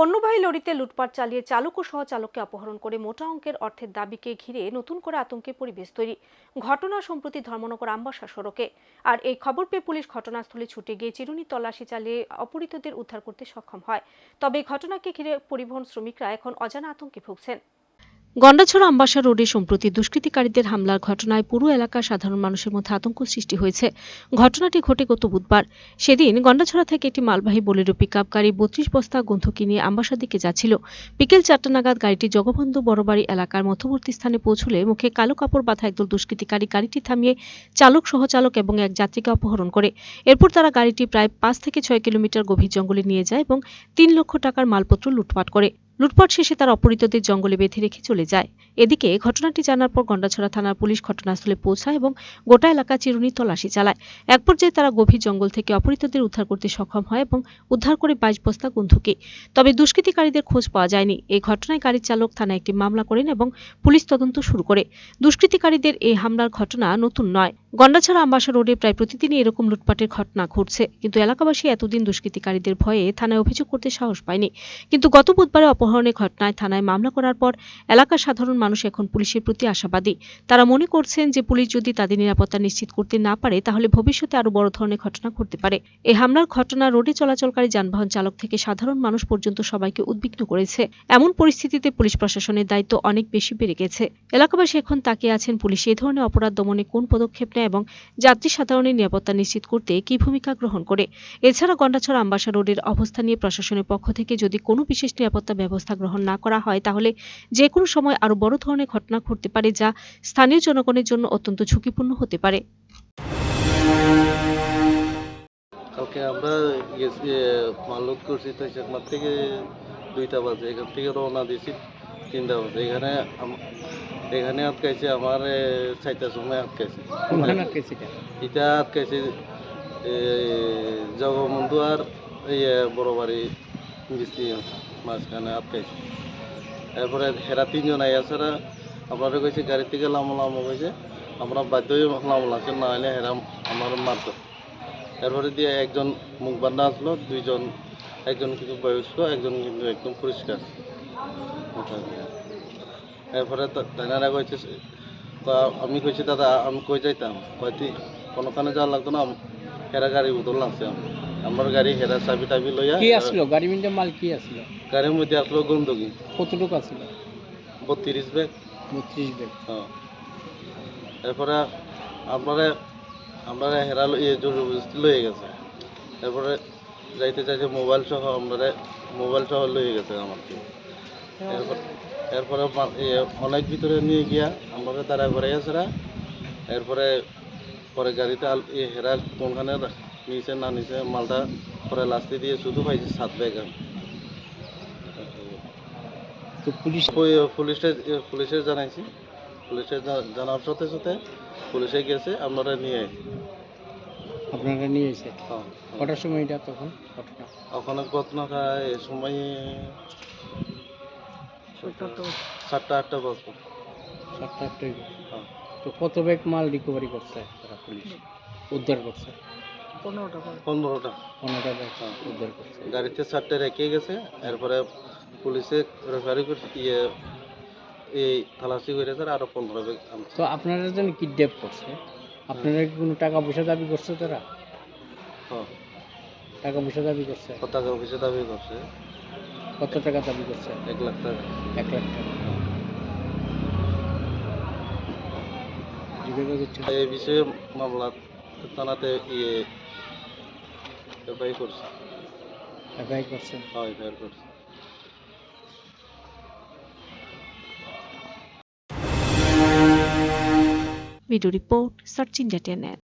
পণ্যবাহী লরিতে লুটপাট চালিয়ে চালক ও সহচালককে অপহরণ করে মোটা অঙ্কের অর্থের দাবিকে ঘিরে নতুন করে আতঙ্কের পরিবেশ তৈরি। ঘটনা সম্প্রতি ধর্মনগর আম্বাসা সড়কে। আর এই খবর পেয়ে পুলিশ ঘটনাস্থলে ছুটে গিয়ে চিরুনি তল্লাশি চালিয়ে অপহৃতদের উদ্ধার করতে সক্ষম হয়। তবে ঘটনাকে ঘিরে পরিবহন শ্রমিকরা এখন অজানা আতঙ্কে ভুগছেন। গন্ডাছড়া আম্বাসা রোডে সম্প্রতি দুষ্কৃতিকারীদের হামলার ঘটনায় পুরো এলাকার সাধারণ মানুষের মধ্যে আতঙ্ক সৃষ্টি হয়েছে। ঘটনাটি ঘটে গত বুধবার। সেদিন গন্ডাছড়া থেকে একটি মালবাহী বোলেরো পিকআপ গাড়ি বত্রিশ বস্তা গন্ধকি নিয়ে আম্বাসার দিকে যাচ্ছিল। বিকেল চারটা নাগাদ গাড়িটি জগবন্ধু বড়বাড়ি এলাকার মধ্যবর্তী স্থানে পৌঁছলে মুখে কালো কাপড় বাঁধা একদল দুষ্কৃতিকারী গাড়িটি থামিয়ে চালক, সহচালক এবং এক যাত্রীকে অপহরণ করে। এরপর তারা গাড়িটি প্রায় পাঁচ থেকে ছয় কিলোমিটার গভীর জঙ্গলে নিয়ে যায় এবং তিন লক্ষ টাকার মালপত্র লুটপাট করে। লুটপাট শেষে তারা অপহৃতদের জঙ্গলে বেঁধে রেখে চলে যায়। এদিকে ঘটনাটি জানার পর গন্ডাছড়া থানার পুলিশ ঘটনাস্থলে পৌঁছায় এবং গোটা এলাকা চিরুনি তল্লাশি চালায়। এক পর্যায়ে তারা গভীর জঙ্গল থেকে অপহৃতদের উদ্ধার করতে সক্ষম হয় এবং উদ্ধার করে বাইশ বস্তা বন্ধুকে তবে দুষ্কৃতিকারীদের খোঁজ পাওয়া যায়নি। এই ঘটনায় গাড়ির চালক থানায় একটি মামলা করেন এবং পুলিশ তদন্ত শুরু করে। দুষ্কৃতিকারীদের এই হামলার ঘটনা নতুন নয়। গন্ডাছড়া আম্বাসা রোডে প্রায় প্রতিদিনই এরকম লুটপাটের ঘটনা ঘটছে। কিন্তু এলাকাবাসী এতদিন দুষ্কৃতিকারীদের ভয়ে থানায় অভিযোগ করতে সাহস পায়নি। কিন্তু গত বুধবারে অপহরণের ঘটনায় থানায় মামলা করার পর এলাকার সাধারণ মানুষ এখন পুলিশের প্রতি আশাবাদী। তারা মনে করছেন যে পুলিশ যদি তাদের নিরাপত্তা নিশ্চিত করতে না পারে, তাহলে ভবিষ্যতে আরও বড় ধরনের ঘটনা ঘটতে পারে। এই হামলার ঘটনা রোডে চলাচলকারী যানবাহন চালক থেকে সাধারণ মানুষ পর্যন্ত সবাইকে উদ্বিগ্ন করেছে। এমন পরিস্থিতিতে পুলিশ প্রশাসনের দায়িত্ব অনেক বেশি বেড়ে গেছে। এলাকাবাসী এখন তাকিয়ে আছেন পুলিশ এ ধরনের অপরাধ দমনে কোন পদক্ষেপ নেয় এবং যাত্রী সাধারণের নিরাপত্তা নিশ্চিত করতে কি ভূমিকা গ্রহণ করে। এছাড়া গন্ডাছড়া আম্বাসা রোডের অবস্থা নিয়ে প্রশাসনের পক্ষ থেকে যদি কোনো বিশেষ নিরাপত্তা ব্যবস্থা গ্রহণ না করা হয় তাহলে যে কোনো সময় আরও বড় ধরনের ঘটনা ঘটতে পারে যা স্থানীয় জনগণের জন্য অত্যন্ত ঝুঁকিপূর্ণ হতে পারে। কালকে আমরা গেছি মালুদ করছি তো থেকে দুইটা বাজে এখান থেকে রওনা দিয়েছি তিনটা বাজে। এখানে এখানে আটকাইছে আমার চারটার সময় আটকাইছে। এটা? আটকাইছে জগবন্ধু আর বড় বাড়ি মিস্ত্রি মাঝখানে আটকাইছে এরপরে হেরা তিনজন আই আছে আপনারা কইছে গাড়ি থেকে লামো লামো কইছে। আমরা বাধ্য হয়ে লাগছে না হলে হেরা আমার মারতো। এরপরে দিয়ে একজন মুখ বান্ধা আসলো, দুইজন, একজন কিন্তু বয়স্ক, একজন কিন্তু একদম পরিষ্কার। এরপরে তা- তাইনারা কইছে আমি কইছি, দাদা, আমি কই যাইতাম? কইতি কোনোখানে যাওয়া লাগতো না আম- হেরা গাড়ি উদল লাগছে আমার। আমার গাড়ি হেরা চাবি টাবি লইয়া কি আসলো গাড়ির মধ্যে মাল কি আসলো গাড়ির মধ্যে আসলো গন্ধকি কতটুকু আসলো বত্রিশ ব্যাগ বত্রিশ ব্যাগ হ্যাঁ এরপরে আপনারা আপনারা হেরা ল- ইয়ে জরুরি লয়ে গেছে। এরপরে যাইতে চাইছে মোবাইল সহ আপনারা মোবাইল সহ লয়ে গেছে আমাকে এরপর এরপরে অনেক ভিতরে নিয়ে গিয়া আমরা তারা করে গেছে এরপরে পরে গাড়িতে হেরা কোনখানে নিচে না নিচে মালটা পরে লাস্টে দিয়ে শুধু পাইছে সাত ব্যাগ। তো পুলিশ পুলিশে পুলিশে জানাইছি। পুলিশে জানার সাথে সাথে পুলিশে গেছে আপনারা নিয়ে আপনারা নিয়ে এসে? হ্যাঁ, কটার সময় এটা তখন? ঘটনা ওখানে ঘটনাটা এই সময় সাতটা আটটা বাজতো সাতটা আটটায় হ্যাঁ। তো কত ব্যাগ মাল রিকভারি করছে পুলিশ? উদ্ধার করছে? পনেরোটা পনেরোটা। উদ্ধার করছে। গাড়িতে চারটে রেখে গেছে এরপরে পুলিশে রেফারি করে ইয়ে এই থালাসি করেছে আরও পনেরো ব্যাগ তো আপনারা যেন কিডন্যাপ করছে আপনারা কি কোনো টাকা পয়সা দাবি করছে তারা? হ্যাঁ। টাকা পয়সা দাবি করছে? কত টাকা অফিসে দাবি করছে? কত টাকা দাবি করছে? এক লাখ টাকা। এক লাখ টাকা। করছে এই বিষয়ে মামলা থানাতে ইয়ে এফআই করছে। এফআই করছে? হ্যাঁ এফআই করছে। ভিডিও রিপোর্ট সার্চ ইন্ডিয়া টেনের